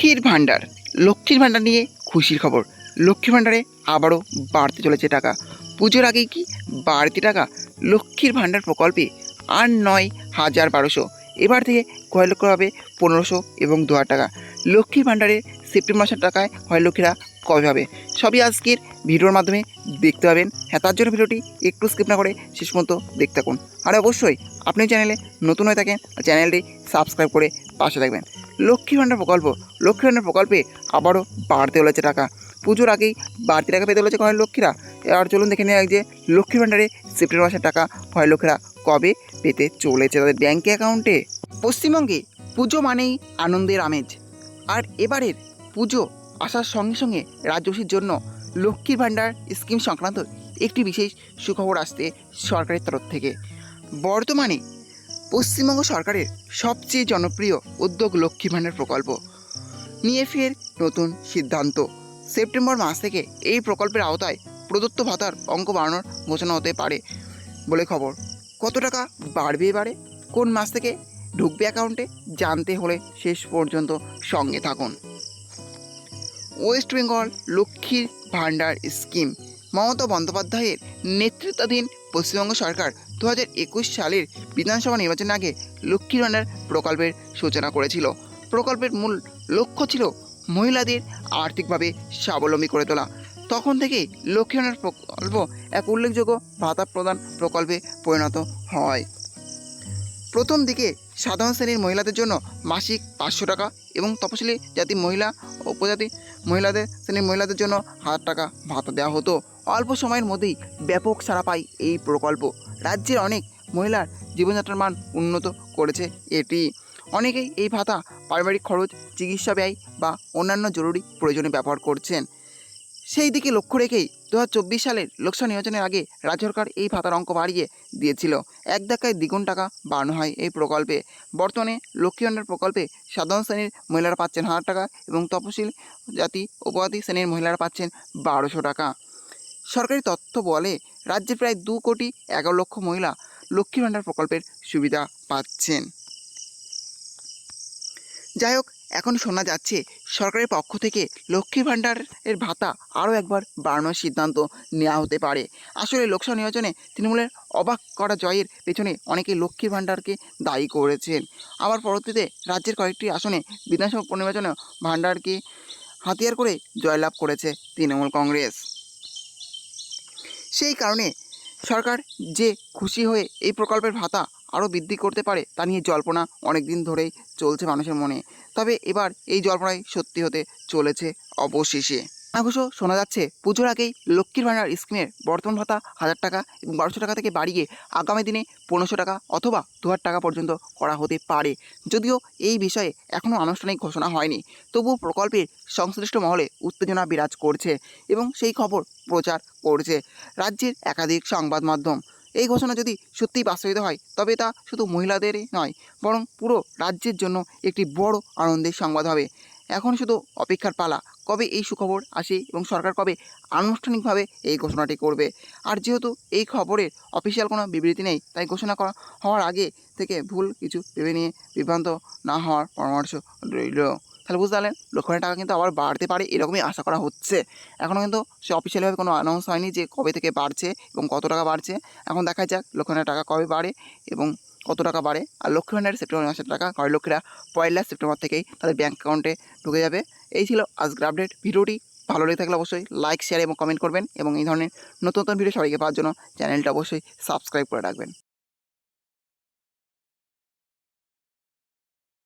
লক্ষ্মীর ভাণ্ডার। লক্ষ্মীর ভাণ্ডার নিয়ে খুশির খবর। লক্ষ্মীর ভাণ্ডারে আবারও বাড়তে চলেছে টাকা। পুজোর আগে কি বাড়তি টাকা? লক্ষ্মীর ভাণ্ডার প্রকল্পে আর নয় হাজার বারোশো। এবার থেকে কয় লক্ষ হবে? পনেরোশো এবং দু হাজার টাকা। লক্ষ্মীর ভাণ্ডারে সেপ্টেম্বর মাসের টাকায় হয় লক্ষ্মীরা কবে হবে। সবই আজকের ভিডিওর মাধ্যমে দেখতে পাবেন। হ্যাঁ তার জন্য ভিডিওটি একটু স্কিপ না করে শেষ পর্যন্ত দেখতে থাকুন। আর অবশ্যই আপনি চ্যানেলে নতুন হয়ে থাকেন চ্যানেলটি সাবস্ক্রাইব করে পাশে থাকবেন। লক্ষ্মী ভাণ্ডার প্রকল্প, লক্ষ্মী ভাণ্ডার প্রকল্পে আবারও বাড়তে চলেছে টাকা। পুজোর আগেই বাড়তি টাকা পেতে চলেছে কয়েক লক্ষ্মীরা আর চলুন দেখে নেওয়া যে লক্ষ্মী ভাণ্ডারে সেপ্টেম্বর মাসের টাকা কয়েক লক্ষ্মীরা কবে পেতে চলেছে তাদের ব্যাঙ্ক অ্যাকাউন্টে পশ্চিমবঙ্গে পুজো মানেই আনন্দের আমেজ। আর এবারের পুজো আসার সঙ্গে সঙ্গে রাজ্যবাসীর জন্য লক্ষ্মীর ভাণ্ডার স্কিম সংক্রান্ত একটি বিশেষ সুখবর আসতে সরকারের তরফ থেকে। বর্তমানে পশ্চিমবঙ্গ সরকারের সবচেয়ে জনপ্রিয় উদ্যোগ লক্ষ্মী ভাণ্ডার প্রকল্প। নিয়ে ফের নতুন সিদ্ধান্ত। সেপ্টেম্বর মাস থেকে এই প্রকল্পের আওতায় প্রদত্ত ভাতার অঙ্ক বাড়ানোর ঘোষণা হতে পারে বলে খবর। কত টাকা বাড়বে এবারে? কোন মাস থেকে ঢুকবে অ্যাকাউন্টে জানতে হলে শেষ পর্যন্ত সঙ্গে থাকুন। ওয়েস্ট বেঙ্গল লক্ষ্মীর ভাণ্ডার স্কিম। মমতা বন্দ্যোপাধ্যায়ের নেতৃত্বাধীন পশ্চিমবঙ্গ সরকার দু একুশ সালের বিধানসভা নির্বাচনের আগে লক্ষ্মীর ভাণ্ডার প্রকল্পের সূচনা করেছিল। প্রকল্পের মূল লক্ষ্য ছিল মহিলাদের আর্থিকভাবে স্বাবলম্বী করে তোলা। তখন থেকেই লক্ষ্মী ভাণ্ডার প্রকল্প এক উল্লেখযোগ্য ভাতা প্রদান প্রকল্পে পরিণত হয়। প্রথম দিকে সাধারণ শ্রেণির মহিলাদের জন্য মাসিক পাঁচশো টাকা এবং তপশিলি জাতি মহিলা উপজাতি মহিলাদের শ্রেণির মহিলাদের জন্য হাজার টাকা ভাতা দেওয়া হতো। অল্প সময়ের মধ্যেই ব্যাপক সাড়া পায় এই প্রকল্প। রাজ্যের অনেক মহিলার জীবনযাত্রার মান উন্নত করেছে এটি। অনেকেই এই ভাতা পারিবারিক খরচ, চিকিৎসা ব্যয় বা অন্যান্য জরুরি প্রয়োজনে ব্যবহার করছেন। সেই দিকে লক্ষ্য রেখেই দু হাজার চব্বিশ সালের লোকসভা নির্বাচনের আগে রাজ্য সরকার এই ভাতার অঙ্ক বাড়িয়ে দিয়েছিল। এক ধাক্কায় দ্বিগুণ টাকা বাড়ানো হয় এই প্রকল্পে। বর্তমানে লক্ষ্মী ভাণ্ডার প্রকল্পে সাধারণ শ্রেণির মহিলারা পাচ্ছেন হাজার টাকা এবং তপশিল জাতি উপজাতি শ্রেণির মহিলারা পাচ্ছেন বারোশো টাকা। সরকারি তথ্য বলে, রাজ্যে প্রায় দু কোটি এগারো লক্ষ মহিলা লক্ষ্মী ভাণ্ডার প্রকল্পের সুবিধা পাচ্ছেন। যাই হোক এখন শোনা যাচ্ছে সরকারের পক্ষ থেকে লক্ষ্মী ভাণ্ডারের ভাতা আরও একবার বাড়ানোর সিদ্ধান্ত নেওয়া হতে পারে। আসলে লোকসভা নির্বাচনে তৃণমূলের অবাক করা জয়ের পেছনে অনেকে লক্ষ্মী ভাণ্ডারকে দায়ী করেছেন। আবার পরবর্তীতে রাজ্যের কয়েকটি আসনে বিধানসভা উপনির্বাচনে ভাণ্ডারকে হাতিয়ার করে জয়লাভ করেছে তৃণমূল কংগ্রেস। সেই কারণে সরকার যে খুশি হয়ে এই প্রকল্পের ভাতা আরও বৃদ্ধি করতে পারে তা নিয়ে জল্পনা অনেক দিন ধরেই চলছে মানুষের মনে। তবে এবার এই জল্পনাই সত্যি হতে চলেছে অবশেষে। অবশ্য শোনা যাচ্ছে। পুজোর আগেই লক্ষ্মীর ভাণ্ডার স্কিমের বর্তমান ভাতা হাজার টাকা এবং বারোশো টাকা থেকে বাড়িয়ে আগামী দিনে পনেরোশো টাকা অথবা দু হাজার টাকা পর্যন্ত করা হতে পারে। যদিও এই বিষয়ে এখনও আনুষ্ঠানিক ঘোষণা হয়নি, তবুও প্রকল্পের সংশ্লিষ্ট মহলে উত্তেজনা বিরাজ করছে এবং সেই খবর প্রচার করছে রাজ্যের একাধিক সংবাদ মাধ্যম। এই ঘোষণা যদি সত্যিই বাস্তবিত হয়, তবে তা শুধু মহিলাদেরই নয়, বরং পুরো রাজ্যের জন্য একটি বড় আনন্দের সংবাদ হবে। এখন শুধু অপেক্ষার পালা কবে এই সুখবর আসে এবং সরকার কবে আনুষ্ঠানিকভাবে এই ঘোষণাটি করবে? আর যেহেতু এই খবরের অফিসিয়াল কোনো বিবৃতি নেই, তাই ঘোষণা করা হওয়ার আগে থেকে ভুল কিছু ভেবে নিয়ে বিভ্রান্ত না হওয়ার পরামর্শ রইল। তাহলে বুঝতে পারলেন লক্ষণের টাকা কিন্তু আবার বাড়তে পারে এরকমই আশা করা হচ্ছে। এখনও কিন্তু সে অফিসিয়ালিভাবে কোনো অ্যানাউন্স হয়নি যে কবে থেকে বাড়ছে এবং কত টাকা বাড়ছে। এখন দেখা যাক লক্ষণের টাকা কবে বাড়ে এবং কত টাকা বাড়ে? আর লক্ষ্মী ভান্ডারে সেপ্টেম্বর মাসের টাকা, ঘরের লক্ষ্মীরা পয়লা সেপ্টেম্বর থেকেই তাদের ব্যাঙ্ক অ্যাকাউন্টে ঢুকে যাবে। এই ছিল আজকের আপডেট ভিডিওটি ভালো লেগে থাকলে অবশ্যই লাইক শেয়ার এবং কমেন্ট করবেন এবং এই ধরনের নতুন নতুন ভিডিও সবাইকে পাওয়ার জন্য চ্যানেলটা অবশ্যই সাবস্ক্রাইব করে রাখবেন।